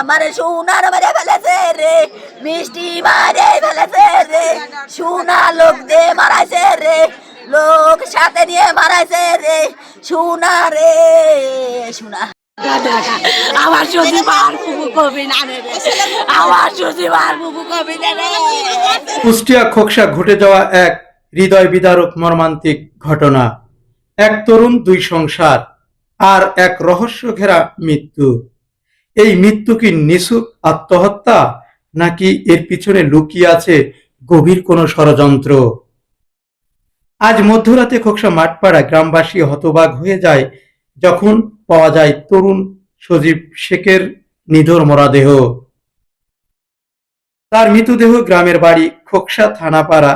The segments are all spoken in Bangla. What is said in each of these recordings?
আমারে সোনার মেরে ফেলেছে রে মিষ্টি মারে ফেলেছে রে সোনা লোক দিয়ে মারাইছে রে লোক সাথে নিয়ে মারাইছে রে সোনা রে সোনা। আমার বুবু কবি না আমার বুবু কবি না কুষ্টিয়া খোকসা ঘটে যাওয়া এক হৃদয় বিদারক মর্মান্তিক ঘটনা। এক তরুণ দুই সংসার আর এক রহস্য ঘেরা মৃত্যু। এই মৃত্যু কি নিছুক আত্মহত্যা, নাকি এর পিছনে লুকিয়ে আছে গভীর কোনো ষড়যন্ত্র? আজ মধ্যরাতে খোকসা মাঠপাড়া গ্রামবাসী হতবাক হয়ে যায়, যখন পাওয়া যায় তরুণ সজীব শেখের নিধর মরাদেহ। তার মৃতদেহ গ্রামের বাড়ি খোকসা থানাপাড়া।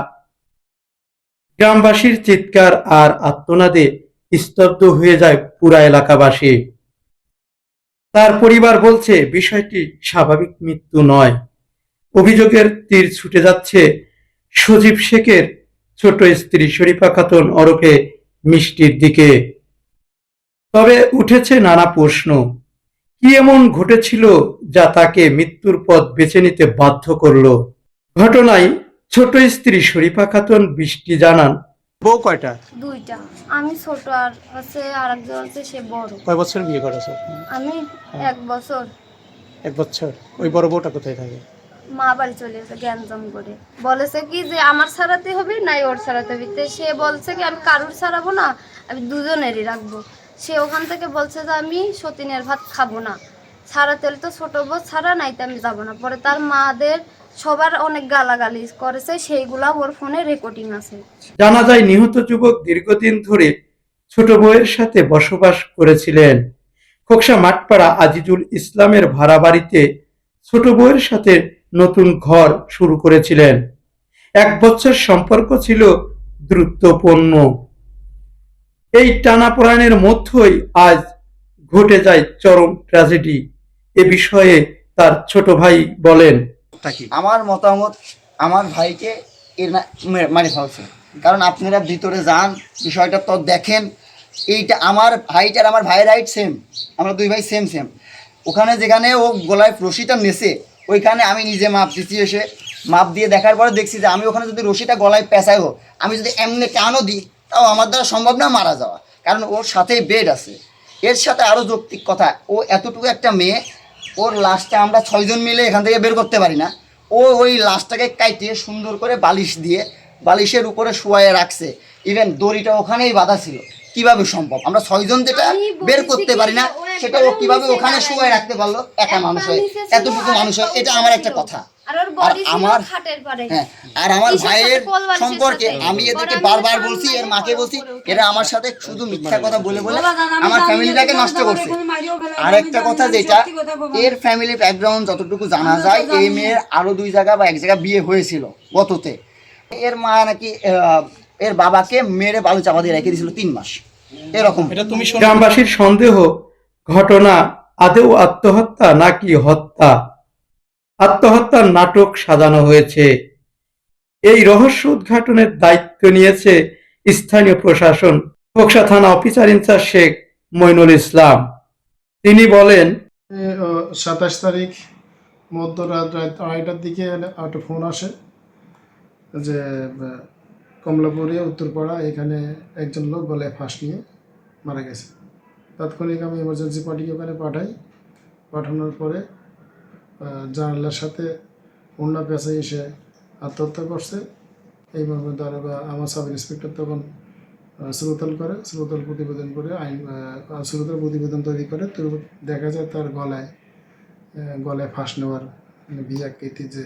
গ্রামবাসীর চিৎকার আর আত্মনাদে স্তব্ধ হয়ে যায় পুরা এলাকাবাসী। তার পরিবার বলছে, বিষয়টি স্বাভাবিক মৃত্যু নয়। অভিযোগের তীর ছুটে যাচ্ছে সজীব শেখের ছোট স্ত্রী শরীফা খাতুন ওরফে মিষ্টির দিকে। তবে উঠেছে নানা প্রশ্ন। কি এমন ঘটেছিল যা তাকে মৃত্যুর পথ বেছে নিতে বাধ্য করল? ঘটনায় ছোট স্ত্রী শরীফা খাতুন বৃষ্টি জানান বউ কয়টা? দুইটা। আমি ছোট আর হচ্ছে আর একজন হচ্ছে সে বড়। কয় বছর বিয়ে করেছ? আমি এক বছর। এক বছর। ওই বড় বউটা কোথায় থাকে? মা বাড়ি চলে গেছে গ্যাঞ্জাম করে। বলেছে কি যে আমার ছাড়াতে হবে নাই ওর ছাড়াতে হবে? তো সে বলছে কি আমি কারুর ছাড়াবো না আমি দুজনেরই রাখব। সে ওখান থেকে বলছে যে আমি সতীনের ভাত খাব না। ছাড়াতে হলে তো ছোট বউ ছাড়া নাই তো আমি যাব না। পরে তার মাদের সবার অনেক গালাগালি করেছে, সেইগুলা ওর ফোনে রেকর্ডিং আছে। জানা যায়, নিহত যুবক দীর্ঘদিন ধরে ছোট বউয়ের সাথে বসবাস করেছিলেন। খোকসা মাঠপাড়া আজিজুল ইসলামের ভাড়া বাড়িতে ছোট বউয়ের সাথে নতুন ঘর শুরু করেছিলেন। এক বছর সম্পর্ক ছিল দ্রুতপূর্ণ। এই টানাপোড়ানের মধ্যেই আজ ঘটে যায় চরম ট্র্যাজেডি এ বিষয়ে তার ছোট ভাই বলেন। আমার মতামত আমার ভাইকে এর না মে- মারি ফেলছে। কারণ আপনারা ভিতরে যান, বিষয়টা তো দেখেন। এইটা আমার ভাইটার আমার ভাই রাইট সেম আমরা দুই ভাই সেম সেম ওখানে যেখানে ও গলায় রশিটা নেছে, ওইখানে আমি নিজে মাপ দিচ্ছি এসে। মাপ দিয়ে দেখার পরে দেখছি যে আমি ওখানে যদি রশিটা গলায় পেঁচাই হোক, আমি যদি এমনি টানও দিই, তাও আমার দ্বারা সম্ভব না মারা যাওয়া। কারণ ওর সাথেই বেড আছে। এর সাথে আরও যৌক্তিক কথা, ও এতটুকু একটা মেয়ে ওর লাশটা আমরা ছয়জন মিলে এখান থেকে বের করতে পারি না। ও ওই লাশটাকে কাইটিয়ে সুন্দর করে বালিশ দিয়ে বালিশের উপরে শুয়ে রাখছে। ইভেন দড়িটা ওখানেই বাঁধা ছিল। কীভাবে সম্ভব? আমরা ছয়জন যেটা বের করতে পারি না সেটা ও কীভাবে ওখানে শুয়ে শুয়ায় রাখতে পারল? একা মানুষ হয়ে এতটুকু মানুষ হয় এটা আমার একটা কথা। আমার হ্যাঁ আর আমার ভাইয়ের সম্পর্কে আমি এদেরকে বারবার বলছি এর মাকে বলছি এরা আমার সাথে শুধু মিথ্যা কথা বলে বলে আমার ফ্যামিলিটাকে নষ্ট করছে। আর একটা কথা যেটা এর ফ্যামিলি ব্যাকগ্রাউন্ড যতটুকু জানা যায় এই মেয়ের আরও দুই জায়গা বা এক জায়গা বিয়ে হয়েছিল গততে। এর মা নাকি আহ, এর বাবাকে মেরে বালু চাপা দিয়ে রেখে দিয়েছিল তিন মাস। এরকম। এটা তুমি গ্রামবাসীর সন্দেহ ঘটনা আদেও আত্মহত্যা নাকি হত্যা? আত্মহত্যার নাটক সাজানো হয়েছে। এই রহস্য উদ্ঘাটনের দায়িত্ব নিয়েছে স্থানীয় প্রশাসন, খোকসা থানা officer in charge Sheikh Moinul Islam. তিনি বলেন সাতাশ তারিখ মধ্যরাত রাত আড়াইটার দিকে একটা ফোন আসে যে কমলাপুরিয়া উত্তরপাড়া এখানে একজন লোক গলায় ফাঁস নিয়ে মারা গেছে। তাৎক্ষণিক আমি এমার্জেন্সি পার্টিকে ওখানে পাঠাই। পাঠানোর পরে জানালার সাথে অন্য পেশায় এসে আত্মহত্যা করছে। এই মর্মে দারোগা আমার সাব ইন্সপেক্টর তখন শ্রোতল করে শ্রোতল প্রতিবেদন করে, আইন শ্রোতল প্রতিবেদন তৈরি করে। তো দেখা যায় তার গলায় গলায় ফাঁস নেওয়ার বিয়াকৃতি যে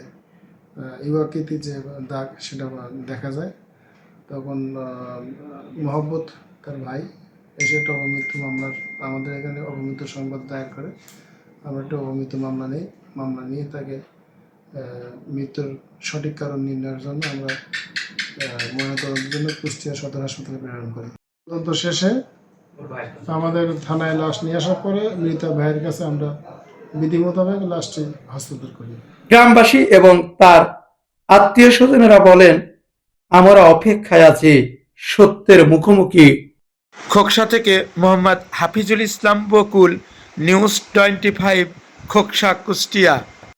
ইউয়াকৃতি যে দাগ, সেটা দেখা যায়। তখন মোহাম্মদ তার ভাই এসে একটা অবমৃত্যু মামলার, আমাদের এখানে অবমৃত্যু সংবাদ দায়ের করে। আমরা একটা অবমৃত্যু মামলা নিই। মামলা নিয়ে তাকে মৃত্যুর সঠিক কারণ নির্ণয়ের জন্য আমরা ময়নাতদন্তের জন্য কুষ্টিয়া সদর হাসপাতালে প্রেরণ করি। তদন্ত শেষে আমাদের থানায় লাশ নিয়ে আসার পরে মৃত ভাইয়ের কাছে আমরা বিধি মোতাবেক লাশটি হস্তান্তর করি। গ্রামবাসী এবং তার আত্মীয় স্বজনেরা বলেন আমরা অপেক্ষায় আছি সত্যের মুখোমুখি। খোকসা থেকে Mohammad Hafizul Islam Bakul news twenty five Khoksa Kushtia.